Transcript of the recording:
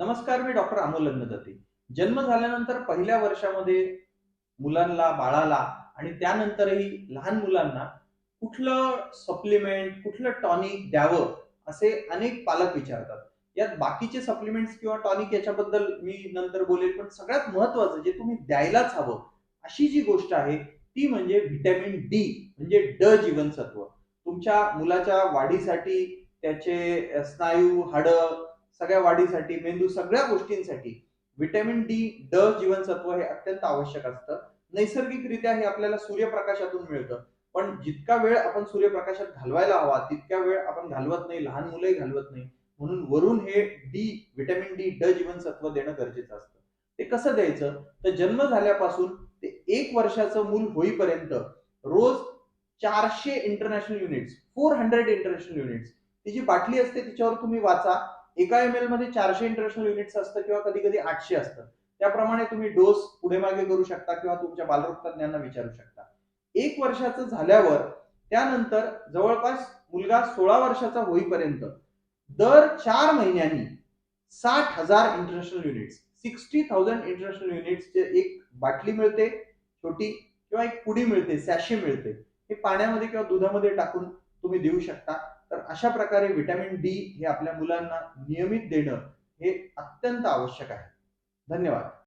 नमस्कार मी डॉक्टर अमोल लग्नदत्ते. जन्म झाल्यानंतर पहिल्या वर्षामध्ये मुलांना बाळाला आणि त्यानंतरही लहान मुलांना कुठलं सप्लिमेंट कुठलं टॉनिक द्यावं असे अनेक पालक विचारतात. यात बाकीचे सप्लिमेंट्स किंवा टॉनिक याच्याबद्दल मी नंतर बोलेल पण सगळ्यात महत्वाचं जे तुम्ही द्यायलाच हवं अशी जी गोष्ट आहे ती म्हणजे व्हिटॅमिन डी म्हणजे ड जीवनसत्व. तुमच्या मुलाच्या वाढीसाठी त्याचे स्नायू हाडं सगळ्या वाढीसाठी मेंदू सगळ्या गोष्टींसाठी व्हिटॅमिन डी ड जीवनसत्व हे अत्यंत आवश्यक असतं. नैसर्गिकरित्या हे आपल्याला सूर्यप्रकाशातून मिळतं. पण जितका वेळ आपण सूर्यप्रकाशात घालवायला हवा तितक्या वेळ आपण घालवत नाही लहान मुलंही घालवत नाही. म्हणून वरून हे डी व्हिटॅमिन डी ड जीवनसत्व देणं गरजेचं असतं. ते कसं द्यायचं? तर जन्म झाल्यापासून ते एक वर्षाचं मूल होईपर्यंत रोज चारशे international units four hundred international units ती जी बाटली असते तिच्यावर तुम्ही वाचा. एका एम एलमध्ये चारशे इंटरनॅशनल युनिट्स असतं किंवा कधी कधी आठशे असतं. त्याप्रमाणे तुम्ही डोस पुढे मागे करू शकता किंवा तुमच्या बालरोग तज्ञांना विचारू शकता. एक वर्षाचं झाल्यावर त्यानंतर जवळपास मुलगा सोळा वर्षाचा होईपर्यंत दर चार महिन्यांनी साठ हजार international units sixty thousand international युनिट्सचे एक बाटली मिळते छोटी किंवा एक पुडी मिळते सॅशे मिळते. हे पाण्यामध्ये किंवा दुधामध्ये टाकून तुम्ही देऊ शकता. तर अशा प्रकारे व्हिटॅमिन डी हे आपल्या मुलांना नियमित देणं हे अत्यंत आवश्यक आहे. धन्यवाद.